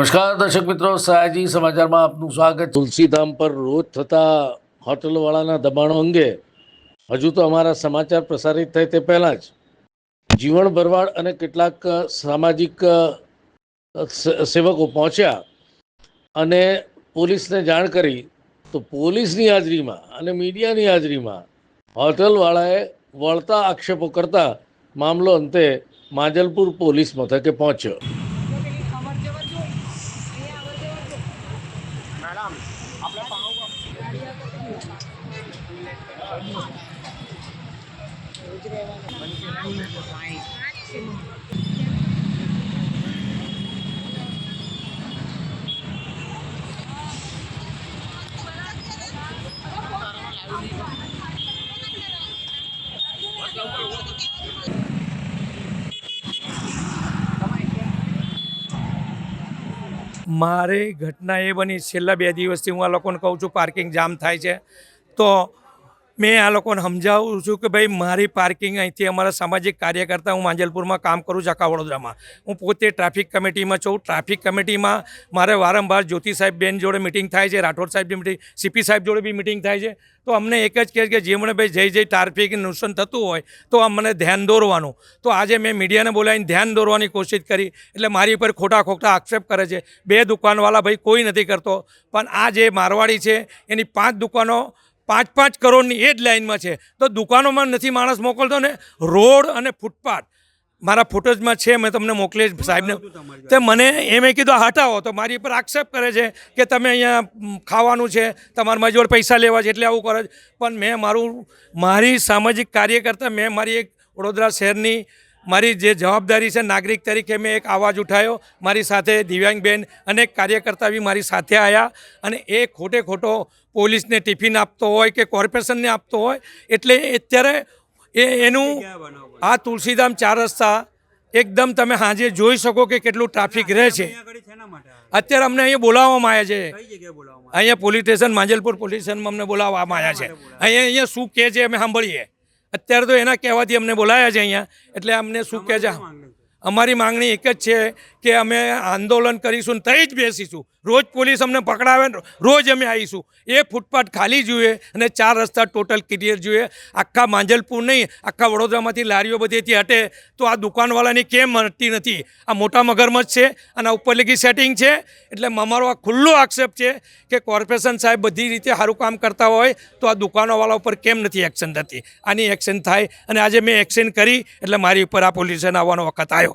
નમસ્કાર, દર્શક મિત્રો, સયાજી સમાચારમાં આપનું સ્વાગત. તુલસીધામ પર રોજ થતા હોટલવાળાના દબાણો અંગે હજુ તો અમારા સમાચાર પ્રસારિત થાય તે પહેલાં જ. જીવણ ભરવાડ અને કેટલાક સામાજિક સેવકો પહોંચ્યા અને પોલીસને જાણ કરી. તો પોલીસની હાજરીમાં અને મીડિયાની હાજરીમાં હોટલવાળાએ વળતા આક્ષેપો કરતા મામલો અંતે માંજલપુર પોલીસ મથકે પહોંચ્યો. મારી ઘટના એ બની. છેલ્લા બે દિવસથી હું આ લોકોને કહું છું પાર્કિંગ જામ થાય છે. તો મેં આ લોકોને સમજાવું છું કે ભાઈ, મારી પાર્કિંગ અહીંથી અમારા સામાજિક કાર્યકર્તા હું માંજલપુરમાં કામ કરું છું આખા વડોદરામાં. હું પોતે ટ્રાફિક કમિટીમાં છું. ટ્રાફિક કમિટીમાં મારે વારંવાર જ્યોતિ સાહેબ બેન જોડે મિટિંગ થાય છે, રાઠોડ સાહેબની મિટિંગ સીપી સાહેબ જોડે બી મિટિંગ થાય છે. તો અમને એક જ કહે કે જેમણે ભાઈ જઈ જઈ ટ્રાફિક નુકસાન થતું હોય, તો અમને ધ્યાન દોરવાનું. તો આજે મેં મીડિયાને બોલાવીને ધ્યાન દોરવાની કોશિશ કરી. એટલે મારી ઉપર ખોટા ખોટા આક્ષેપ કરે છે. બે દુકાનવાળા ભાઈ કોઈ નથી કરતો. પણ આ જે મારવાડી છે, એની પાંચ દુકાનો પાંચ પાંચ કરોડની એ જ લાઇનમાં છે. તો દુકાનોમાં નથી માણસ મોકલતો ને રોડ અને ફૂટપાથ. મારા ફોટોઝમાં છે મેં તમને મોકલી સાહેબને. તે મને એમ કીધું આ હટાવો. તો મારી ઉપર આક્ષેપ કરે છે કે તમે અહીંયા ખાવાનું છે તમારા મારી જોડે પૈસા લેવા છે એટલે આવું કરે પણ મેં મારું મારી સામાજિક કાર્ય કરતાં મેં મારી એક વડોદરા શહેરની મારી જે જવાબદારી છે નાગરિક તરીકે મેં એક અવાજ ઉઠાવ્યો મારી સાથે દિવ્યાંગબેન અનેક કાર્યકર્તા બી મારી સાથે આવ્યા અને એ ખોટે ખોટો પોલીસને ટિફિન આપતો હોય કે કોર્પોરેશનને આપતો હોય એટલે અત્યારે એ એનું આ તુલસીધામ ચાર રસ્તા એકદમ તમે સાંજે જોઈ શકો કે કેટલું ટ્રાફિક રહે છે. અત્યારે અમને અહીંયા બોલાવવામાં આવ્યા છે. અહીંયા પોલીસ સ્ટેશન માંજલપુર પોલીસ સ્ટેશનમાં અમને બોલાવવામાં આવ્યા છે. અહીંયા અહીંયા શું કહે છે અમે સાંભળીએ. અત્યારે તો એના કહેવાથી અમને બોલાયા છે અહીંયા એટલે અમને શું કહે છે? અમારી માંગણી એક જ છે કે અમે આંદોલન કરીશું ને તઈ જ બેસીશું. રોજ પોલીસ અમને પકડાવે રોજ અમે આવીશું. એ ફૂટપાથ ખાલી જોઈએ અને ચાર રસ્તા ટોટલ ક્લિયર જોઈએ. આખા માંજલપુર નહીં, આખા વડોદરામાંથી લારીઓ બધીથી હટે. તો આ દુકાનવાળાની કેમ મળતી નથી? આ મોટા મગરમચ્છ છે અને ઉપર લગી સેટિંગ છે. એટલે અમારો આ ખુલ્લો આક્ષેપ છે કે કોર્પોરેશન સાહેબ બધી રીતે સારું કામ કરતા હોય તો આ દુકાનોવાળા ઉપર કેમ નથી એક્શન થતી? આની એક્શન થાય અને આજે મેં એક્શન કરી એટલે મારી ઉપર આ પોલ્યુશન આવવાનો વખત આવ્યો.